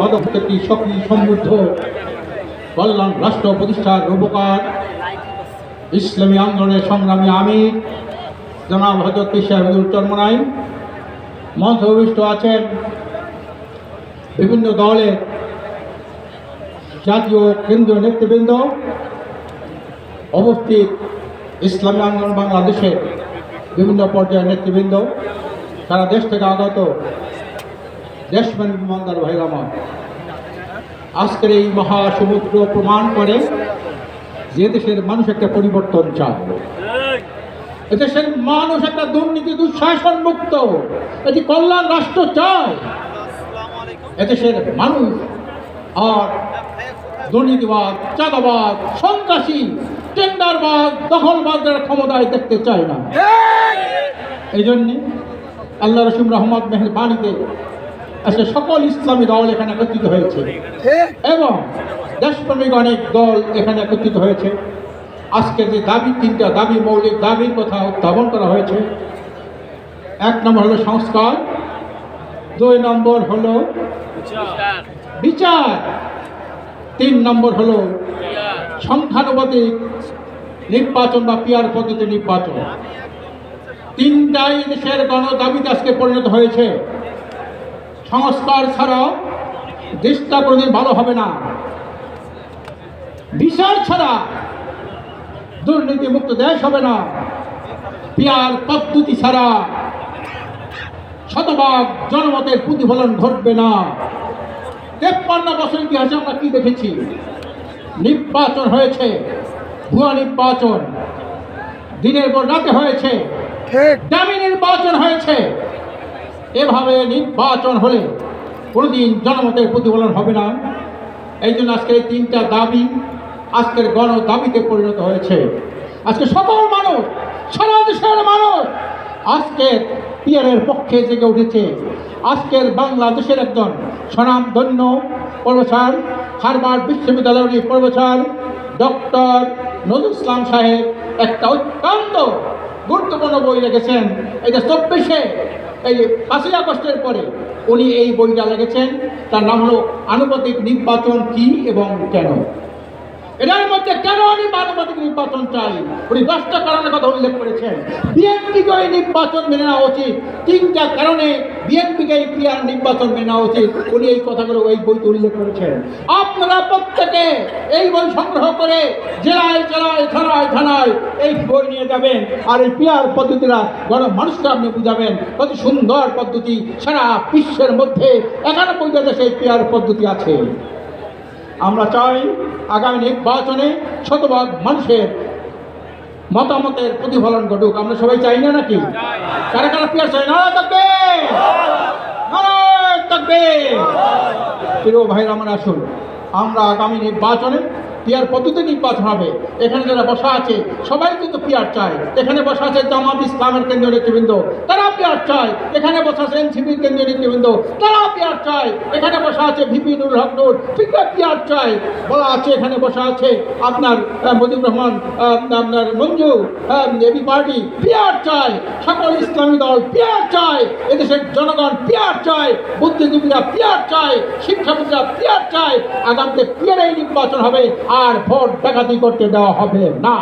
মাদকটি সক্রিয় সমৃদ্ধ। কল্যাণ রাষ্ট্র প্রতিষ্ঠার রূপকার। ইসলামী আন্দোলনের সংগ্রামী আমির জনাব হজরত সাহেবুল চরমনাই। মঞ্চ অভিষ্ট আছেন বিভিন্ন দলের জাতীয় কেন্দ্রীয় নেতৃবৃন্দ। অবস্থিত ইসলামী আন্দোলন বাংলাদেশের বিভিন্ন পর্যায়ের নেতৃবৃন্দ। সারা দেশ থেকে আগত দেশমান বিমানদার ভাই আমার আজকের এই মহাসমুদ্র প্রমাণ করে যে দেশের মানুষ একটা পরিবর্তন চায়। এদেশের মানুষ একটা দুর্নীতি দুঃশাসন মুক্ত। এটি কল্যাণ রাষ্ট্র চায়। এদেশের মানুষ আর দুর্নীতিবাদ চাঁদাবাদ সন্ত্রাসী টেন্ডারবাদ দখলবাদের ক্ষমতায় দেখতে চায় না। এই জন্যে আল্লাহ রসিম রহমদ মেহের আজকে সকল ইসলামী দল এখানে একত্রিত হয়েছে। এবং দেশপ্রেমিক অনেক দল এখানে একত্রিত হয়েছে। আজকে যে দাবি, তিনটা দাবি, মৌলিক দাবির কথা উত্থাপন করা হয়েছে। এক নম্বর হলো সংস্কার, দুই নম্বর হলো বিচার, তিন নম্বর হলো সংখ্যানুপাতিক নির্বাচন বা পিয়ার পদ্ধতি নির্বাচন। তিনটাই দেশের গণ গণদাবিতে আজকে পরিণত হয়েছে। সংস্কার ছাড়া দেশটা কোনোদিন ভালো হবে না। বিচার ছাড়া দুর্নীতি মুক্ত দেশ হবে না। পিয়ার পদ্ধতি ছাড়া শতভাগ জনমতের প্রতিফলন ঘটবে না। তেপ্পান্ন বছর ইতিহাসে আমরা কি দেখেছি? নির্বাচন হয়েছে ভুয়া নির্বাচন। দিনের পর রাতে হয়েছে দামি নির্বাচন হয়েছে। এভাবে নির্বাচন হলে কোনোদিন জনমতের প্রতিফলন হবে না। এই জন্য আজকের এই তিনটা দাবি আজকের গণ দাবিতে পরিণত হয়েছে। আজকে সকল মানুষ, সারা দেশের মানুষ আজকের পিয়ারের পক্ষে জেগে উঠেছে। আজকের বাংলাদেশের একজন স্বনামধন্য প্রফেসর হারবার বিশ্ববিদ্যালয়ের প্রফেসর, ডক্টর নজরুল ইসলাম সাহেব একটা অত্যন্ত গুরুত্বপূর্ণ বই লিখেছেন। এটা চব্বিশে এই পাঁচই আগস্টের পরে উনি এই বইটা লিখেছেন। তার নাম হলো আনুপাতিক নির্বাচন কি এবং কেন? এটার মধ্যে কেন আমি মানবাধিক নির্বাচন চাই? উনি দশটা কারণের কথা উল্লেখ করেছেন। বিএনপিকে এই নির্বাচন মেনে নেওয়া উচিত? তিনটা কারণে বিএনপিকে এই ক্রিয়ার নির্বাচন মেনে নেওয়া উচিত? উনি এই কথাগুলো এই বইতে উল্লেখ করেছেন। আপনারা প্রত্যেকে এই বই সংগ্রহ করে জেলায় জেলায়, থানায় থানায় এই বই নিয়ে যাবেন। আর এই পিয়ার পদ্ধতিরা গণ মানুষকে আপনি বুঝাবেন কত সুন্দর পদ্ধতি সারা বিশ্বের মধ্যে একানব্বইটা দেশে পিয়ার পদ্ধতি আছে। আমরা চাই আগামী নির্বাচনে শতভাগ মানুষের মতামতের প্রতিফলন ঘটুক। আমরা সবাই চাই না নাকি? কারা কারা পিয়ার চাই? না থাকবে! থাকবে! প্রিয় ভাইরা, আমার আসুন আমরা আগামী নির্বাচনে পিয়ার পদ্ধতি নির্বাচন হবে। এখানে যারা বসা আছে সবাই কিন্তু পিয়ার চায়। এখানে বসা আছে জামাত ইসলামের কেন্দ্রীয় নেতৃবৃন্দ। তারা পিয়ার চায়। এখানে বসা আছে এনসিপির কেন্দ্রীয় নেতৃবৃন্দ। তারা পিয়ার চায়। এখানে বসা আছে ভিপি নুর হক নুর। ফিকা পিয়ার চায়। বলা আছে এখানে বসা আছে আপনার আহ, মজিবুর রহমান আপনার মঞ্জু এবি পার্টি। পিয়ার চায়। সকল ইসলামী দল পিয়ার চায়। এদেশের জনগণ পিয়ার চায়। বুদ্ধিজীবীরা পিয়ার চায়। শিক্ষাবিদরা পিয়ার চায়। আগামীতে পিয়ারেই নির্বাচন হবে। আর ভোট ডাকাতি করতে দেওয়া হবে না।